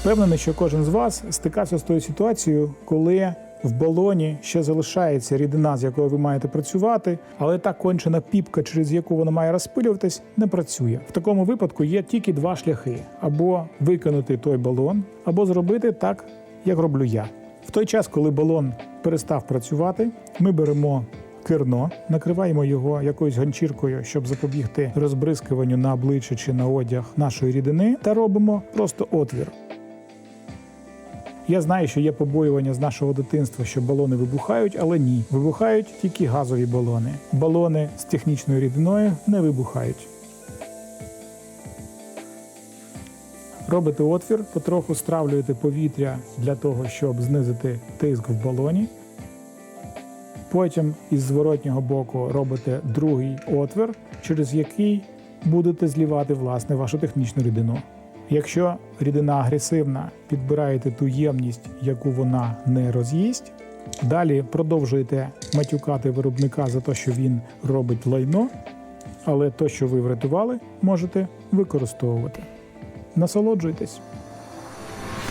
Впевнений, що кожен з вас стикався з тою ситуацією, коли в балоні ще залишається рідина, з якою ви маєте працювати, але та кончена піпка, через яку вона має розпилюватись, не працює. В такому випадку є тільки два шляхи: або викинути той балон, або зробити так, як роблю я. В той час, коли балон перестав працювати, ми беремо керно, накриваємо його якоюсь ганчіркою, щоб запобігти розбризкуванню на обличчя чи на одяг нашої рідини, та робимо просто отвір. Я знаю, що є побоювання з нашого дитинства, що балони вибухають, але ні, вибухають тільки газові балони. Балони з технічною рідиною не вибухають. Робите отвір, потроху стравлюєте повітря для того, щоб знизити тиск в балоні. Потім із зворотнього боку робите другий отвір, через який будете злівати власне вашу технічну рідину. Якщо рідина агресивна, підбираєте ту ємність, яку вона не роз'їсть. Далі продовжуєте матюкати виробника за те, що він робить лайно, але то, що ви врятували, можете використовувати. Насолоджуйтесь.